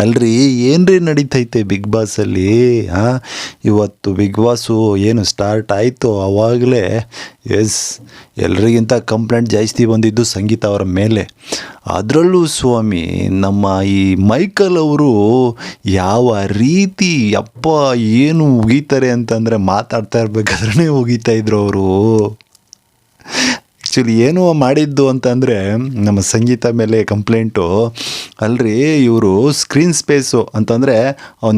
ಅಲ್ರಿ, ಏನ್ರಿ ನಡೀತೈತೆ ಬಿಗ್ ಬಾಸಲ್ಲಿ ಹಾಂ ಇವತ್ತು ಬಿಗ್ ಬಾಸು ಏನು ಸ್ಟಾರ್ಟ್ ಆಯಿತು ಆವಾಗಲೇ ಎಸ್ ಎಲ್ರಿಗಿಂತ ಕಂಪ್ಲೇಂಟ್ ಜಾಸ್ತಿ ಬಂದಿದ್ದು ಸಂಗೀತ ಅವರ ಮೇಲೆ. ಅದರಲ್ಲೂ ಸ್ವಾಮಿ, ನಮ್ಮ ಈ ಮೈಕಲ್ ಅವರು ಯಾವ ರೀತಿ ಅಪ್ಪ ಏನು ಉಗೀತಾರೆ ಅಂತಂದರೆ ಮಾತಾಡ್ತಾ ಇರ್ಬೇಕಾದ್ರೆ ಉಗಿತಾ ಇದ್ರು ಅವರು. ಆ್ಯಕ್ಚುಲಿ ಏನು ಮಾಡಿದ್ದು ಅಂತಂದರೆ ನಮ್ಮ ಸಂಗೀತ ಮೇಲೆ ಕಂಪ್ಲೇಂಟು. ಅಲ್ರಿ, ಇವರು ಸ್ಕ್ರೀನ್ ಸ್ಪೇಸು ಅಂತಂದರೆ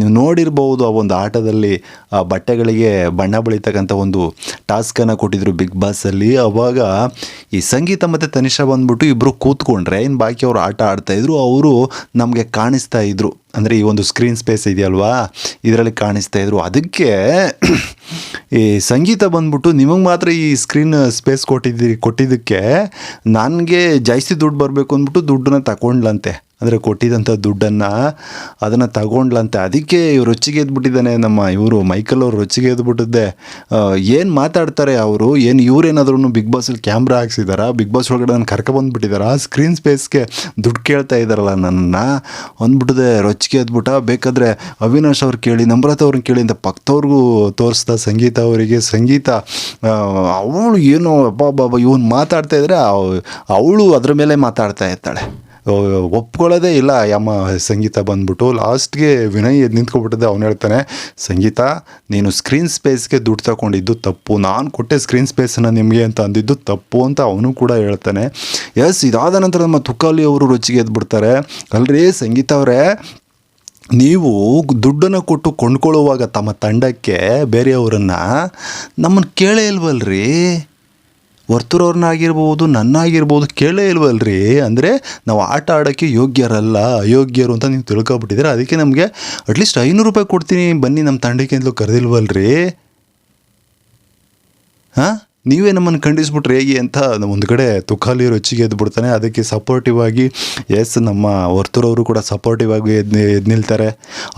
ನೀವು ನೋಡಿರ್ಬೋದು ಆ ಒಂದು ಆಟದಲ್ಲಿ ಆ ಬಟ್ಟೆಗಳಿಗೆ ಬಣ್ಣ ಬಳಿತಕ್ಕಂಥ ಒಂದು ಟಾಸ್ಕನ್ನು ಕೊಟ್ಟಿದ್ರು ಬಿಗ್ ಬಾಸಲ್ಲಿ. ಅವಾಗ ಈ ಸಂಗೀತ ಮತ್ತು ತನಿಷಾ ಬಂದ್ಬಿಟ್ಟು ಇಬ್ಬರು ಕೂತ್ಕೊಂಡ್ರೆ ಇನ್ನು ಬಾಕಿ ಅವರು ಆಟ ಆಡ್ತಾಯಿದ್ರು ಅವರು ನಮಗೆ ಕಾಣಿಸ್ತಾ ಇದ್ರು. ಅಂದರೆ ಈ ಒಂದು ಸ್ಕ್ರೀನ್ ಸ್ಪೇಸ್ ಇದೆಯಲ್ವಾ? ಇದರಲ್ಲಿ ಕಾಣಿಸ್ತಾ ಇದ್ರು. ಅದಕ್ಕೆ ಈ ಸಂಗೀತ ಬಂದ್ಬಿಟ್ಟು ನಿಮಗೆ ಮಾತ್ರ ಈ ಸ್ಕ್ರೀನ್ ಸ್ಪೇಸ್ ಕೊಟ್ಟಿದ್ದೀರಿ, ಕೊಟ್ಟಿದ್ದಕ್ಕೆ ನನಗೆ ಜಾಸ್ತಿ ದುಡ್ಡು ಬರಬೇಕು ಅಂದ್ಬಿಟ್ಟು ದುಡ್ಡನ್ನ ತಗೊಂಡ್ಲಂತೆ. ಅಂದರೆ ಕೊಟ್ಟಿದ್ದಂಥ ದುಡ್ಡನ್ನು ಅದನ್ನು ತಗೊಂಡ್ಲಂತೆ. ಅದಕ್ಕೆ ಇವ್ರು ರೊಚ್ಚಿಗೆ ಎದ್ಬಿಟ್ಟಿದ್ದಾನೆ ನಮ್ಮ ಇವರು, ಮೈಕಲ್ ಅವರು ರೊಚ್ಚಿಗೆ ಎದ್ಬಿಟ್ಟಿದ್ದೆ. ಏನು ಮಾತಾಡ್ತಾರೆ ಅವರು? ಏನು ಇವ್ರೇನಾದ್ರೂ ಬಿಗ್ ಬಾಸಲ್ಲಿ ಕ್ಯಾಮ್ರಾ ಹಾಕ್ಸಿದಾರಾ? ಬಿಗ್ ಬಾಸ್ ಒಳಗಡೆ ನಾನು ಕರ್ಕೊಬಂದ್ಬಿಟ್ಟಿದ್ದಾರಾ ಸ್ಕ್ರೀನ್ ಸ್ಪೇಸ್ಗೆ ದುಡ್ಡು ಕೇಳ್ತಾ ಇದ್ದಾರಲ್ಲ ನನ್ನನ್ನು ಅಂದ್ಬಿಟ್ಟಿದೆ, ರೊಚ್ಚಿಗೆ ಎದ್ಬಿಟ್ಟ. ಬೇಕಾದರೆ ಅವಿನಾಶ್ ಅವ್ರು ಕೇಳಿ, ನಮ್ರತ ಅವ್ರನ್ನ ಕೇಳಿ ಅಂತ ಪಕ್ಕದವ್ರಿಗೂ ತೋರಿಸ್ದ ಸಂಗೀತ ಅವರಿಗೆ. ಸಂಗೀತ ಅವಳು ಏನು ಅಬ್ಬಾ ಬಾಬಾ ಇವನು ಮಾತಾಡ್ತಾ ಇದ್ರೆ ಅವಳು ಅದ್ರ ಮೇಲೆ ಮಾತಾಡ್ತಾ ಇರ್ತಾಳೆ. ಒಪ್ಕೊಳ್ಳೋದೇ ಇಲ್ಲ. ಯಮ್ಮ ಸಂಗೀತ ಬಂದ್ಬಿಟ್ಟು ಲಾಸ್ಟ್ಗೆ ವಿನಯ್ ಎದ್ದು ನಿಂತ್ಕೊಬಿಟ್ಟಿದ್ದೆ. ಅವ್ನು ಹೇಳ್ತಾನೆ, ಸಂಗೀತ, ನೀನು ಸ್ಕ್ರೀನ್ ಸ್ಪೇಸ್ಗೆ ದುಡ್ಡು ತಗೊಂಡಿದ್ದು ತಪ್ಪು. ನಾನು ಕೊಟ್ಟೆ ಸ್ಕ್ರೀನ್ ಸ್ಪೇಸನ್ನು ನಿಮಗೆ ಅಂತ ಅಂದಿದ್ದು ತಪ್ಪು ಅಂತ ಅವನು ಕೂಡ ಹೇಳ್ತಾನೆ. ಎಸ್, ಇದಾದ ನಂತರ ನಮ್ಮ ತುಕಾಲಿ ಅವರು ರುಚಿಗೆ ಎದ್ಬಿಡ್ತಾರೆ ಅಲ್ರಿ, ಸಂಗೀತ ಅವರೇ, ನೀವು ದುಡ್ಡನ್ನು ಕೊಟ್ಟು ಕೊಂಡ್ಕೊಳ್ಳುವಾಗ ತಮ್ಮ ತಂಡಕ್ಕೆ ಬೇರೆಯವರನ್ನು ನಮ್ಮನ್ನು ಕೇಳೇ ಇಲ್ವಲ್ರಿ? ವರ್ತೂರವ್ರನ್ನಾಗಿರ್ಬೋದು, ನನ್ನಾಗಿರ್ಬೋದು ಕೇಳೇ ಇಲ್ವಲ್ರಿ? ಅಂದರೆ ನಾವು ಆಟ ಆಡೋಕ್ಕೆ ಯೋಗ್ಯರಲ್ಲ, ಅಯೋಗ್ಯರು ಅಂತ ನೀವು ತಿಳ್ಕೊಬಿಟ್ಟಿದ್ದೀರ? ಅದಕ್ಕೆ ನಮಗೆ ಅಟ್ಲೀಸ್ಟ್ ಐನೂರು ರೂಪಾಯಿ ಕೊಡ್ತೀನಿ, ಬನ್ನಿ ನಮ್ಮ ತಂಡಕ್ಕೆ ಅಂತಲೂ ಕರೆದಿಲ್ವಲ್ರಿ? ಹಾಂ? ನೀವೇ ನಮ್ಮನ್ನು ಖಂಡಿಸ್ಬಿಟ್ರೆ ಹೇಗೆ ಅಂತ ಒಂದು ಕಡೆ ತುಖಾಲಿ ರುಚಿಗೆ ಎದ್ದು ಬಿಡ್ತಾನೆ. ಅದಕ್ಕೆ ಸಪೋರ್ಟಿವ್ ಆಗಿ ಎಸ್ ನಮ್ಮ ವರ್ತೂರವರು ಕೂಡ ಸಪೋರ್ಟಿವ್ ಆಗಿ ಎದ್ದು ಎದ್ದು ನಿಲ್ತಾರೆ.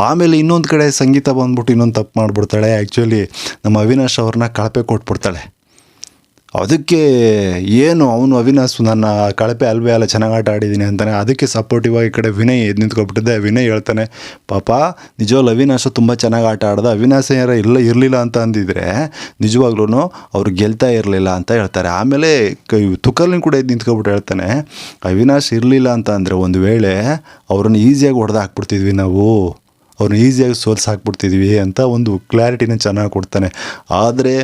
ಆಮೇಲೆ ಇನ್ನೊಂದು ಕಡೆ ಸಂಗೀತ ಬಂದ್ಬಿಟ್ಟು ಇನ್ನೊಂದು ತಪ್ಪು ಮಾಡಿಬಿಡ್ತಾಳೆ. ಆ್ಯಕ್ಚುಲಿ ನಮ್ಮ ಅವಿನಾಶ್ ಅವ್ರನ್ನ ಕಳಪೆ ಕೊಟ್ಬಿಡ್ತಾಳೆ. ಅದಕ್ಕೆ ಏನು ಅವನು ಅವಿನಾಶ್ ನನ್ನ ಕಳಪೆ ಅಲ್ವೇ ಅಲ್ಲ ಚೆನ್ನಾಗಿ ಆಟ ಆಡಿದ್ದೀನಿ ಅಂತಾನೆ, ಅದಕ್ಕೆ ಸಪೋರ್ಟಿವ್ ಆಗಿ ಈ ಕಡೆ ವಿನಯ್ ಎದ್ದು ನಿಂತ್ಕೊಬಿಟ್ಟಿದ್ದೆ ವಿನಯ್ ಹೇಳ್ತಾನೆ, ಪಾಪ, ನಿಜವಾಗ್ಲೂ ಅವಿನಾಶ ತುಂಬ ಚೆನ್ನಾಗಿ ಆಟ ಆಡ್ದ, ಅವಿನಾಶ್ ಯಾರ ಇಲ್ಲ, ಇರಲಿಲ್ಲ ಅಂತ ಅಂದಿದ್ರೆ ನಿಜವಾಗ್ಲೂ ಅವ್ರು ಗೆಲ್ತಾ ಇರಲಿಲ್ಲ ಅಂತ ಹೇಳ್ತಾರೆ. ಆಮೇಲೆ ಕೈ ಕೂಡ ಎದ್ದು ನಿಂತ್ಕೊಬಿಟ್ಟು ಹೇಳ್ತಾನೆ, ಅವಿನಾಶ್ ಇರಲಿಲ್ಲ ಅಂತ ಅಂದರೆ ಒಂದು ವೇಳೆ ಅವ್ರನ್ನ ಈಸಿಯಾಗಿ ಹೊಡೆದು ಹಾಕ್ಬಿಡ್ತಿದ್ವಿ ನಾವು. ಅವ್ರನ್ನ ಈಸಿಯಾಗಿ ಸೋಲ್ಸಿ ಹಾಕ್ಬಿಡ್ತಿದ್ವಿ ಅಂತ ಒಂದು ಕ್ಲಾರಿಟಿನ ಚೆನ್ನಾಗಿ ಕೊಡ್ತಾನೆ. ಆದರೆ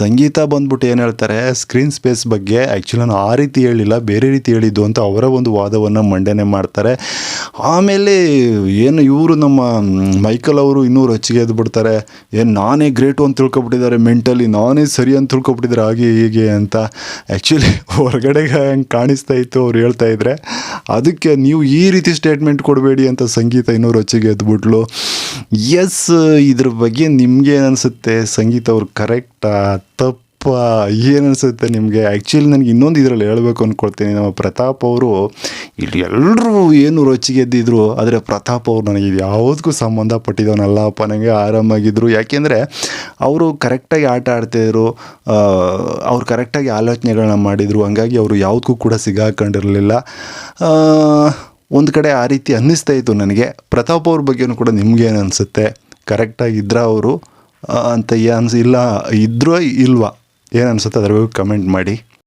ಸಂಗೀತ ಬಂದ್ಬಿಟ್ಟು ಏನು ಹೇಳ್ತಾರೆ ಸ್ಕ್ರೀನ್ ಸ್ಪೇಸ್ ಬಗ್ಗೆ ಆ್ಯಕ್ಚುಲಿ ನಾನು ಆ ರೀತಿ ಹೇಳಿಲ್ಲ, ಬೇರೆ ರೀತಿ ಹೇಳಿದ್ದು ಅಂತ ಅವರ ಒಂದು ವಾದವನ್ನು ಮಂಡನೆ ಮಾಡ್ತಾರೆ. ಆಮೇಲೆ ಏನು ಇವರು ನಮ್ಮ ಮೈಕಲ್ ಅವರು ಇನ್ನೂ ರೊಚ್ಚಿಗೆ ಎದ್ದು ಬಿಡ್ತಾರೆ. ಏನು ನಾನೇ ಗ್ರೇಟು ಅಂತ ತಿಳ್ಕೊಬಿಟ್ಟಿದ್ದಾರೆ ಮೆಂಟಲಿ ನಾನೇ ಸರಿ ಅಂತ ತಿಳ್ಕೊಬಿಟ್ಟಿದ್ದಾರೆ ಹಾಗೆ ಹೀಗೆ ಅಂತ. ಆ್ಯಕ್ಚುಲಿ ಹೊರಗಡೆ ಹೆಂಗೆ ಕಾಣಿಸ್ತಾ ಇತ್ತು ಅವ್ರು ಹೇಳ್ತಾ ಇದ್ರೆ. ಅದಕ್ಕೆ ನೀವು ಈ ರೀತಿ ಸ್ಟೇಟ್ಮೆಂಟ್ ಕೊಡಬೇಡಿ ಅಂತ ಸಂಗೀತ ಇನ್ನೂ ರೊಚ್ಚಿಗೆ ಎದ್ಬಿಟ್ಲು ಎಸ್ ಇದ್ರ ಬಗ್ಗೆ ನಿಮಗೆ ಅನಿಸುತ್ತೆ? ಸಂಗೀತ ಅವ್ರು ಕರೆಕ್ಟಾ ತಪ್ಪ ಏನು ಅನಿಸುತ್ತೆ ನಿಮಗೆ? ಆ್ಯಕ್ಚುಲಿ ನನಗೆ ಇನ್ನೊಂದು ಇದರಲ್ಲಿ ಹೇಳಬೇಕು ಅಂದ್ಕೊಳ್ತೀನಿ ನಮ್ಮ ಪ್ರತಾಪ್ ಅವರು, ಇಲ್ಲಿ ಎಲ್ಲರೂ ಏನು ರೊಚ್ಚಿಗೆ ಎದ್ದಿದ್ರು, ಆದರೆ ಪ್ರತಾಪ್ ಅವರು ನನಗೆ ಇದು ಯಾವುದಕ್ಕೂ ಸಂಬಂಧಪಟ್ಟಿದ್ದವನಲ್ಲಪ್ಪ ನನಗೆ ಆರಾಮಾಗಿದ್ದರು ಯಾಕೆಂದರೆ ಅವರು ಕರೆಕ್ಟಾಗಿ ಆಟ ಆಡ್ತಾಯಿದ್ರು ಅವ್ರು ಕರೆಕ್ಟಾಗಿ ಆಲೋಚನೆಗಳನ್ನ ಮಾಡಿದರು. ಹಂಗಾಗಿ ಅವರು ಯಾವುದಕ್ಕೂ ಕೂಡ ಸಿಗಾಕೊಂಡಿರಲಿಲ್ಲ. ಒಂದು ಕಡೆ ಆ ರೀತಿ ಅನ್ನಿಸ್ತಾ ಇತ್ತು ನನಗೆ. ಪ್ರತಾಪ್ ಅವ್ರ ಬಗ್ಗೆನೂ ಕೂಡ ನಿಮ್ಗೆ ಏನು ಅನಿಸುತ್ತೆ? ಕರೆಕ್ಟಾಗಿ ಇದ್ರ ಅವರು ಅಂತ ಏನು ಇಲ್ಲ, ಇದ್ರೋ ಇಲ್ವಾ? ಏನು ಅನ್ಸುತ್ತೆ ಅದ್ರ ಬಗ್ಗೆ ಕಮೆಂಟ್ ಮಾಡಿ.